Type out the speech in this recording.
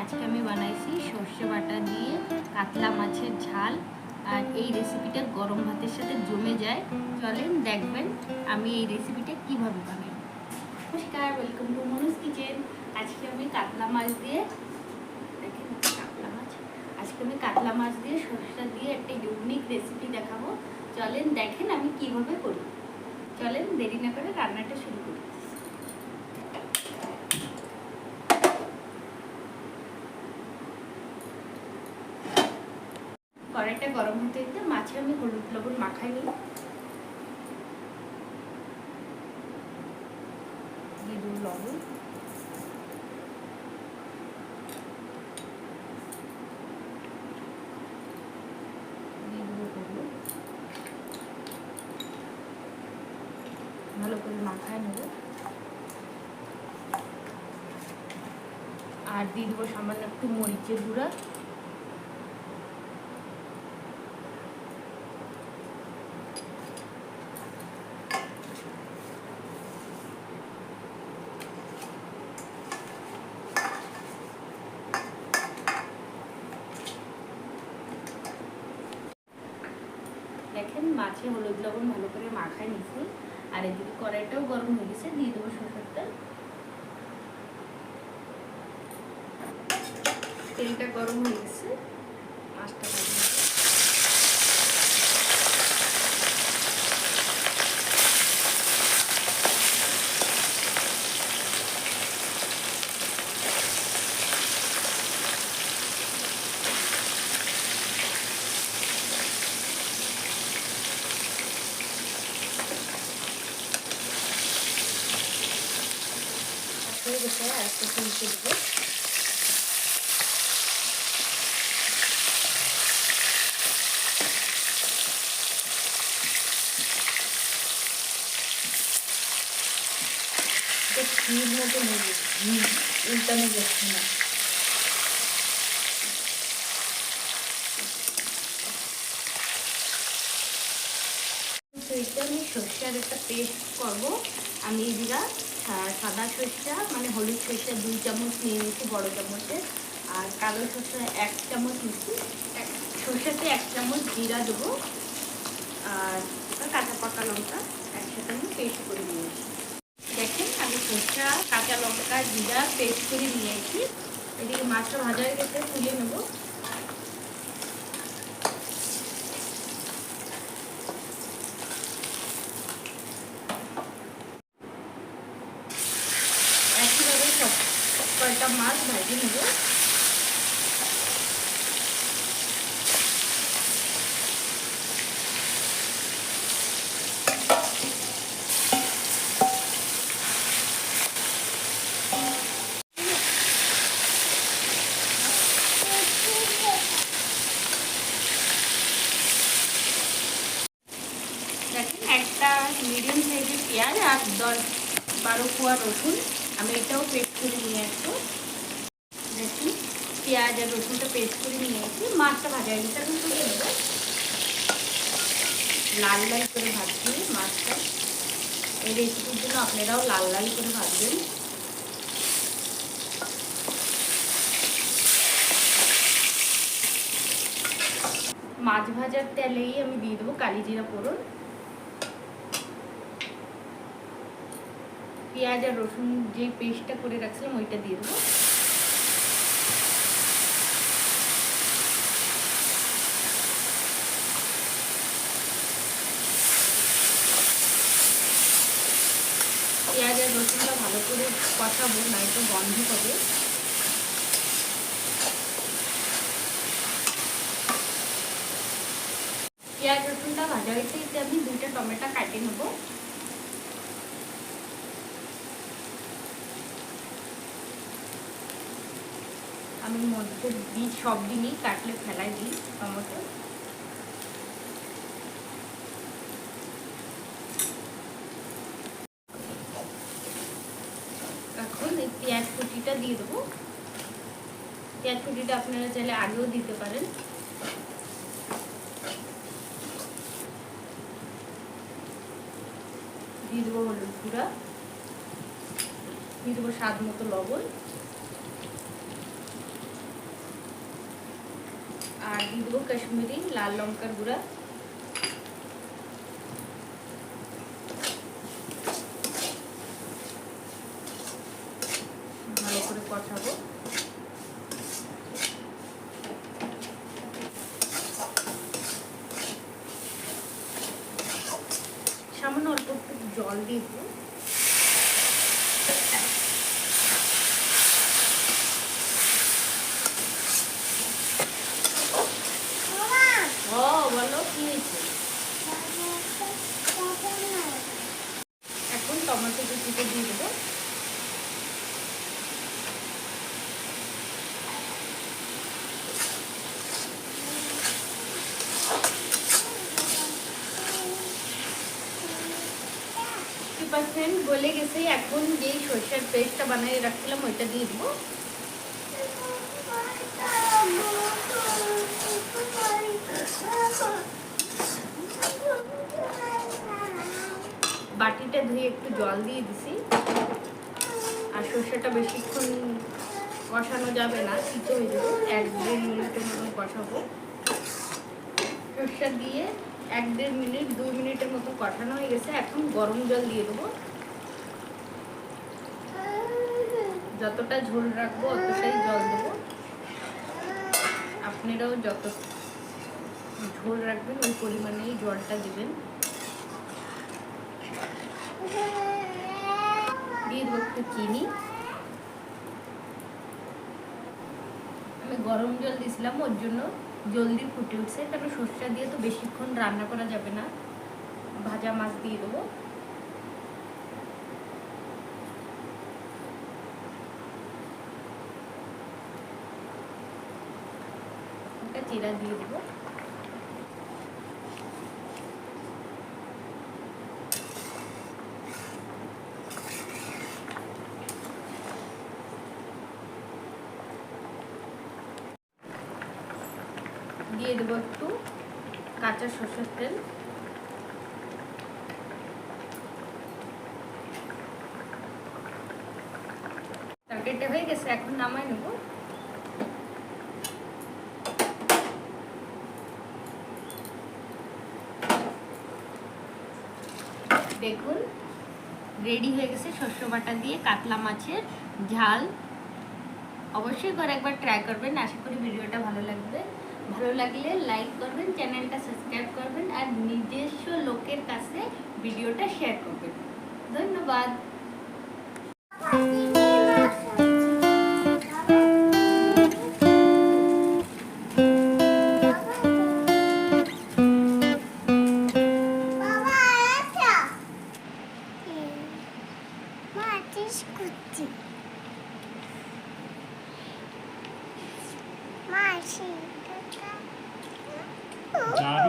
আজকে আমি বানাইছি সর্ষে বাটা দিয়ে কাতলা মাছের ঝাল। আর এই রেসিপিটা গরম ভাতের সাথে জমে যায়। চলেন দেখবেন আমি এই রেসিপিটা কীভাবে বানাই। নমস্কার ওয়েলকাম টু মনুস কিচেন আজকে আমি কাতলা মাছ দিয়ে কাতলা মাছ। আজকে আমি কাতলা মাছ দিয়ে সর্ষে দিয়ে একটা ইউনিক রেসিপি দেখাবো। চলেন দেখেন আমি কীভাবে করি। চলেন দেরি না করে রান্নাটা শুরু করি। কড়াইটা গরম হতে দিতে মাছে আমি হলুদ লবণ মাখাই নিই। লবণ। ভালো করে মাখায় নেব। আর দিয়ে দেবো সামান্য একটু মরিচের গুঁড়া। দেখেন, মাছে হলুদ লবণ ভালো করে মাখায় নিছি। আর এদিকে কড়াইটাও গরম হয়ে গেছে, দিয়ে দেবো সরষের তেল তেলটা গরম হয়ে গেছে মাছটা ভাজি নেব। হয়ে গেছে আর একটু ফুলকে দেবো ক্ষীর মতো নেবে উল্টানো যাচ্ছে না তো এটা আমি সর্ষের একটা পেস্ট করব আমি দিলা সাদা সর্ষা মানে হলুদ সর্ষা, দুই চামচ নিয়ে নিয়েছি বড় চামচে। আর কালো সর্ষা এক চামচ নিচ্ছি সর্ষাতে এক চামচ জিরা দেবো। আর কাঁচা পাকা লঙ্কা একসাথে আমি পেস্ট করে নিয়েছি। দেখেন, আমি সর্ষা, কাঁচা লঙ্কা, জিরা পেস্ট করে নিয়েছি। এদিকে মাছটা ভাজা হয়ে গেছে, তুলে নেব একইভাবে সব কয়টা মাছ ভাজি নেব। একটা মিডিয়াম সাইজের পেঁয়াজ আর দশ বারো কোয়া রসুন। আমি এটাও পেস্ট করে নিয়ে আসব। দেখুন পেঁয়াজ আর রসুনটা পেস্ট করে নিয়ে আসি মাছটা ভাজা হয়ে গেছে তুলে নেব। লাল লাল করে ভাজছি মাছটা। এই রেসিপির জন্য আপনারাও লাল লাল করে ভাজবেন। মাছ ভাজার তেলেই আমি দিয়ে দেবো কালি জিরা ফোড়ন। পেঁয়াজ আর রসুন যে পেস্টটা করে রাখছিলাম, ওইটা দিয়ে দেবো। পেঁয়াজ আর রসুনটা ভালো করে কষাবো নয়তো গন্ধ হবে পেঁয়াজ রসুনটা ভাজা হয়েছে আমি দুইটা টমেটো কাটে নেব। আমি মধ্যে দিই, সব দিনই কাটলে ফেলাই দিই টমেটো এখন এই পেঁয়াজ কুটিটা দিয়ে দেবো। পেঁয়াজ কুটিটা আপনারা চাইলে আগেও দিতে পারেন। দিয়ে দেবো হলুদ গুঁড়া। দিয়ে দেবো স্বাদ মতো লবণ। আর দেবো কাশ্মীরি লাল লঙ্কার গুঁড়া। ভালো করে কষাবো। সামান্য অল্প একটু জল দিয়ে দেবো কি হয়েছে এখন টমেটো কুচিতে দিয়ে দেবো। পার্সেন্ট গলে গেছে, এখন যেই সরষের পেস্টটা বানিয়ে রাখছিলাম, ওইটা দিয়ে দেবো। বাটিটা ধুয়ে একটু জল দিয়ে দিছি। আর সর্ষেটা বেশিক্ষণ কষানো যাবে না তিতো হয়ে যাবে। এক দেড় মিনিটের মতন কষাবো। সর্ষা দিয়ে এক দেড় মিনিট, দু মিনিটের মতো কষানো হয়ে গেছে। এখন গরম জল দিয়ে দেবো। যতটা ঝোল রাখব, অতটাই জল দেবো। আপনারাও যত ঝোল রাখবেন, ওই পরিমাণেই জলটা দেবেন। দিয়ে একটু চিনি। আমি গরম জল দিয়েছিলাম, ওর জন্য জলদি ফুটে উঠছে। কারণ সর্ষা দিয়ে তো বেশিক্ষণ রান্না করা যাবে না। ভাজা মাছ দিয়ে দেবো। চিরা দিয়ে দেবো। দিয়ে দেবো একটু কাঁচা সর্ষের তেল। তরকারিটা হয়ে গেছে, এখন নামাই নেব। দেখুন রেডি হয়ে গেছে শস্য বাটা দিয়ে কাতলা মাছের ঝাল। অবশ্যই করে একবার ট্রাই করবেন, আশা করি ভিডিওটা ভালো লাগবে। ভালো লাগলে লাইক করবেন চ্যানেলটা সাবস্ক্রাইব করবেন, আর নিজস্ব লোকের কাছে ভিডিওটা শেয়ার করবেন। ধন্যবাদ। Josh.